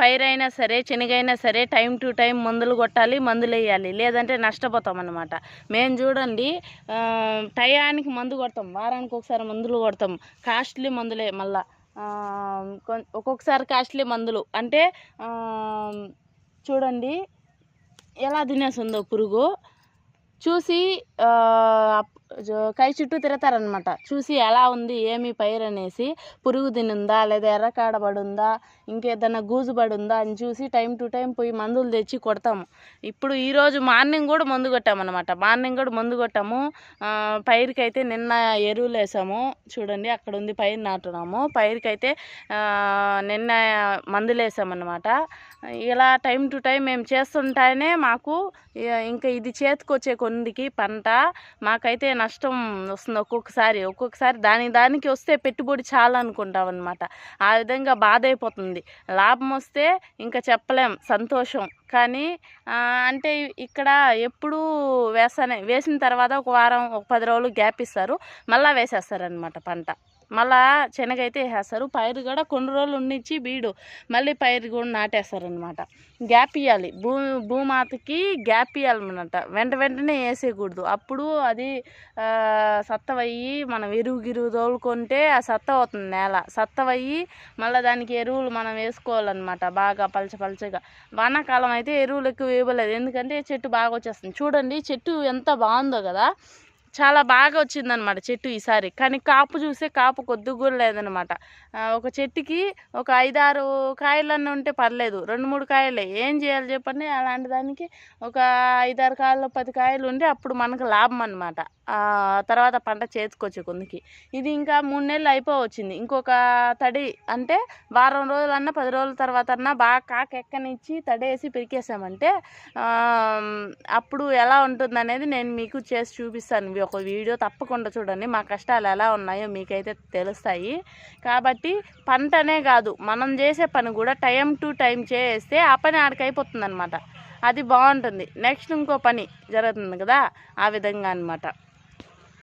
పైరైనా సరే శనగైనా సరే time to time మందులు కొట్టాలి మందులు వేయాలి. లేదంటే నష్టపోతాం అనమాట మేము చూడండి టయానికి మందు కొడతాం. వారానికి ఒకసారి మందులు కొడతాం. కాస్ట్లీ మందులే మళ్ళా. ఒక్కొక్కసారి కాస్ట్లీ మందులు. అంటే చూడండి ఎలా తినేసిందో పురుగు. చూసి ఆ, కై చుట్టూ తిరతారనమాట చూసి ఎలా ఉంది ఏమి పైరు అనేసి పురుగు తినుందా లేదా ఎర్రకాడ పడుందా ఇంకేదన్నా గూజు పడుందా అని చూసి టైం టు టైం పోయి మందులు తెచ్చి కొడతాము. ఇప్పుడు ఈరోజు మార్నింగ్ కూడా మందు కొట్టామన్నమాట. మార్నింగ్ కూడా మందు కొట్టాము. పైరుకైతే పైరుకి అయితే నిన్న ఎరువులు వేసాము. చూడండి అక్కడ ఉంది పైరు నాటున్నాము పైరుకి అయితే నిన్న మందులు వేసామన్నమాట. ఇలా టైం టు టైం మేము చేస్తుంటేనే మాకు ఇంకా ఇది చేతికొచ్చే కొందికి పంట మాకైతే నష్టం వస్తుంది ఒక్కొక్కసారి. ఒక్కొక్కసారి దాని దానికి వస్తే పెట్టుబడి చాలా అనుకుంటాం అనమాట ఆ విధంగా బాధ అయిపోతుంది లాభం వస్తే ఇంకా చెప్పలేం సంతోషం. కానీ అంటే ఇక్కడ ఎప్పుడూ వేసానే వేసిన తర్వాత ఒక వారం ఒక పది రోజులు గ్యాప్ ఇస్తారు. మళ్ళీ వేసేస్తారనమాట పంట. మళ్ళా శనగ అయితే వేసేస్తారు. పైరు కూడా కొన్ని రోజులు ఉండించి బీడు మళ్ళీ పైరు కూడా నాటేస్తారనమాట గ్యాప్ ఇవ్వాలి భూ భూమాతకి గ్యాప్ ఇవ్వాలన్నమాట వెంట వెంటనే వేసేయకూడదు. అప్పుడు అది సత్తవయ్యి మనం ఎరువు గిరువు తోలుకుంటే ఆ సత్త అవుతుంది నేల. సత్తవయ్యి మళ్ళీ దానికి ఎరువులు మనం వేసుకోవాలన్నమాట బాగా పలచ పలచగా. వానాకాలం అయితే ఎరువులు ఎక్కువ వేయలేదు ఎందుకంటే చెట్టు బాగా వచ్చేస్తుంది. చూడండి చెట్టు ఎంత బాగుందో కదా. చాలా బాగా వచ్చిందనమాట చెట్టు ఈసారి. కానీ కాపు చూస్తే కాపు కొద్దిగా కూడా లేదనమాట ఒక చెట్టుకి ఒక ఐదారు కాయలన్నీ ఉంటే పర్లేదు. రెండు మూడు కాయలే. ఏం చేయాలి చెప్పండి? అలాంటి దానికి ఒక ఐదారు కాయలు పది కాయలు ఉంటే అప్పుడు మనకు లాభం అనమాట తర్వాత పంట చేతికొచ్చే కొందికి ఇది ఇంకా మూడు నెలలు అయిపోవచ్చింది. ఇంకొక తడి అంటే వారం రోజులన్నా పది రోజుల తర్వాత అన్నా బాగా కాకెక్కనిచ్చి తడేసి పెరికేసామంటే అప్పుడు ఎలా ఉంటుంది అనేది నేను మీకు చేసి చూపిస్తాను. ఒక వీడియో తప్పకుండా చూడండి. మా కష్టాలు ఎలా ఉన్నాయో మీకైతే తెలుస్తాయి. కాబట్టి పంటనే కాదు మనం చేసే పని కూడా టైం టు టైం చేస్తే ఆ పని ఆడికి అనమాట అది బాగుంటుంది. నెక్స్ట్ ఇంకో పని జరుగుతుంది కదా ఆ విధంగా అనమాట